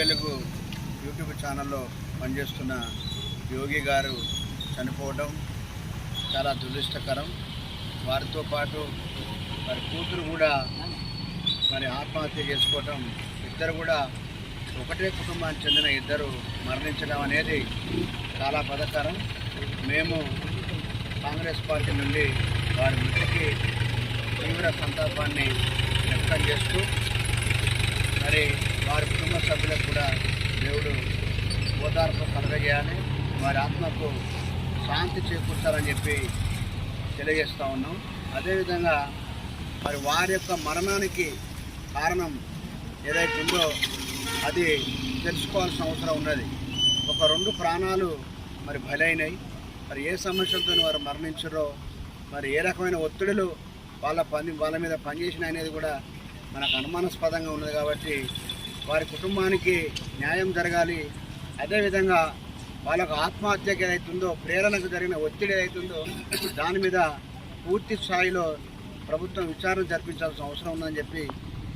వెలుగు యూట్యూబ్ ఛానల్లో పనిచేస్తున్న యోగి గారు చనిపోవడం చాలా దురదృష్టకరం. వారితో పాటు వారి కూతురు కూడా మరి ఆత్మహత్య చేసుకోవటం ఇద్దరు కూడా ఒకటే కుటుంబానికి చెందిన ఇద్దరు మరణించడం అనేది చాలా బదకరం మేము కాంగ్రెస్ పార్టీ నుండి వారి మృతికి తీవ్ర సంతాపాన్ని వ్యక్తం చేస్తూ మరి వారి కుటుంబ సభ్యులకు కూడా దేవుడు ఓదార్పు కలగజేయాలి. వారి ఆత్మకు శాంతి చేకూర్చాలని చెప్పి తెలియజేస్తూ ఉన్నాం. అదేవిధంగా మరి వారి యొక్క మరణానికి కారణం ఏదైతే ఉందో అది తెలుసుకోవాల్సిన అవసరం ఉన్నది. ఒక రెండు ప్రాణాలు మరి బలైనవి మరి ఏ సమస్యలతో వారు మరణించరో మరి ఏ రకమైన ఒత్తిడులు వాళ్ళ పని వాళ్ళ మీద పనిచేసిన అనేది కూడా మనకు అనుమానాస్పదంగా ఉన్నది కాబట్టి వారి కుటుంబానికి న్యాయం జరగాలి. అదేవిధంగా వాళ్ళకు ఆత్మహత్యకి ఏదైతుందో ప్రేరణకు జరిగిన ఒత్తిడి ఏదైతుందో దాని మీద పూర్తి స్థాయిలో ప్రభుత్వం విచారణ జరిపించాల్సిన అవసరం ఉందని చెప్పి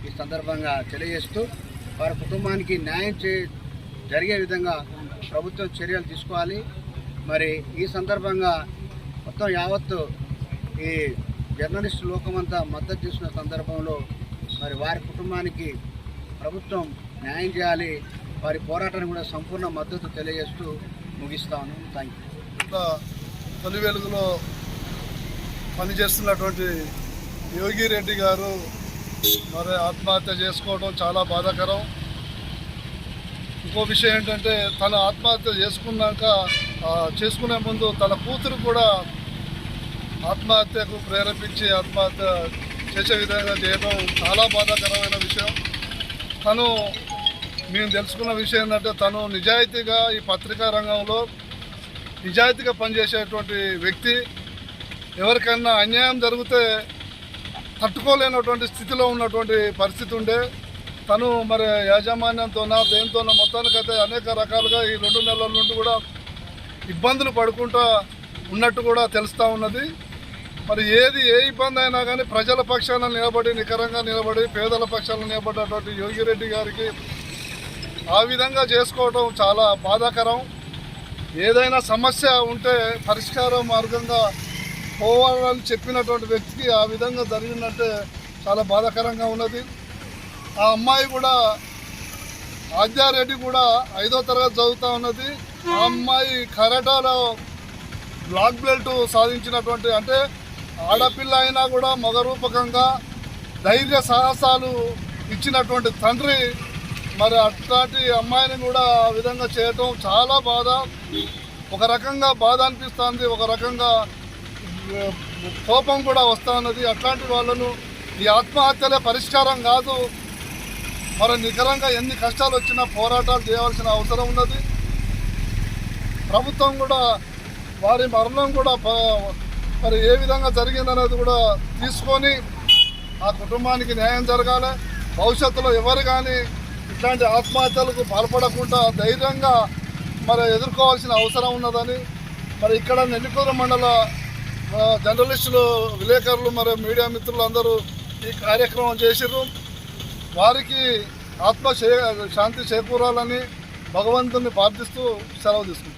ఈ సందర్భంగా తెలియజేస్తూ వారి కుటుంబానికి న్యాయం చే జరిగే విధంగా ప్రభుత్వం చర్యలు తీసుకోవాలి. మరి ఈ సందర్భంగా మొత్తం యావత్తు ఈ జర్నలిస్ట్ లోకమంతా మద్దతు చేసిన సందర్భంలో మరి వారి కుటుంబానికి ప్రభుత్వం న్యాయం చేయాలి. వారి పోరాటానికి కూడా సంపూర్ణ మద్దతు తెలియజేస్తూ ముగిస్తాను థ్యాంక్ యూ ఇంకా తొలి వెలుగులో పనిచేస్తున్నటువంటి యోగి రెడ్డి గారు మరి ఆత్మహత్య చేసుకోవడం చాలా బాధాకరం. ఇంకో విషయం ఏంటంటే తను ఆత్మహత్య చేసుకున్నాక చేసుకునే ముందు తన కూతురు కూడా ఆత్మహత్యకు ప్రేరేపించి ఆత్మహత్య చేసే విధంగా చేయడం చాలా బాధాకరమైన విషయం. తను మేము తెలుసుకున్న విషయం ఏంటంటే తను నిజాయితీగా ఈ పత్రికా రంగంలో నిజాయితీగా పనిచేసేటువంటి వ్యక్తి. ఎవరికైనా అన్యాయం జరిగితే తట్టుకోలేనటువంటి స్థితిలో ఉన్నటువంటి పరిస్థితి ఉండే. తను మరి యాజమాన్యంతోనా దేనితోనో మొత్తానికైతే అనేక రకాలుగా ఈ రెండు నెలల నుండి కూడా ఇబ్బందులు పడుకుంటూ ఉన్నట్టు కూడా తెలుస్తూ ఉన్నది. మరి ఏది ఏ ఇబ్బంది అయినా కానీ ప్రజల పక్షాన నిలబడి నికరంగా నిలబడి పేదల పక్షాన నిలబడినటువంటి యోగిరెడ్డి గారికి ఆ విధంగా చేసుకోవటం చాలా బాధాకరం. ఏదైనా సమస్య ఉంటే పరిష్కార మార్గంగా పోవాలని చెప్పినటువంటి వ్యక్తికి ఆ విధంగా జరిగిందంటే చాలా బాధాకరంగా ఉన్నది. ఆ అమ్మాయి కూడా ఆద్యారెడ్డి కూడా ఐదో తరగతి చదువుతూ ఉన్నది. ఆ అమ్మాయి కరాటాలో బ్లాక్ బెల్ట్ సాధించినటువంటి అంటే ఆడపిల్ల అయినా కూడా మగరూపకంగా ధైర్య సాహసాలు ఇచ్చినటువంటి తండ్రి మరి అట్లాంటి అమ్మాయిని కూడా ఆ విధంగా చేయటం చాలా బాధ. ఒక రకంగా బాధ అనిపిస్తుంది ఒక రకంగా కోపం కూడా వస్తూ ఉన్నది అట్లాంటి వాళ్ళను ఈ ఆత్మహత్యలే పరిష్కారం కాదు. మరి నికరంగా ఎన్ని కష్టాలు వచ్చినా పోరాటాలు చేయవలసిన అవసరం ఉన్నది. ప్రభుత్వం కూడా వారి మరణం కూడా మరి ఏ విధంగా జరిగిందనేది కూడా తీసుకొని ఆ కుటుంబానికి న్యాయం జరగాలి. భవిష్యత్తులో ఎవరు కానీ ఇట్లాంటి ఆత్మహత్యలకు పాల్పడకుండా ధైర్యంగా మరి ఎదుర్కోవాల్సిన అవసరం ఉన్నదని మరి ఇక్కడ నెల్లికూరు మండల జర్నలిస్టులు విలేకరులు మరి మీడియా మిత్రులు అందరూ ఈ కార్యక్రమం చేసిర్రు. వారికి ఆత్మ శాంతి చేకూరాలని భగవంతుని ప్రార్థిస్తూ సెలవు తీసుకుంటాం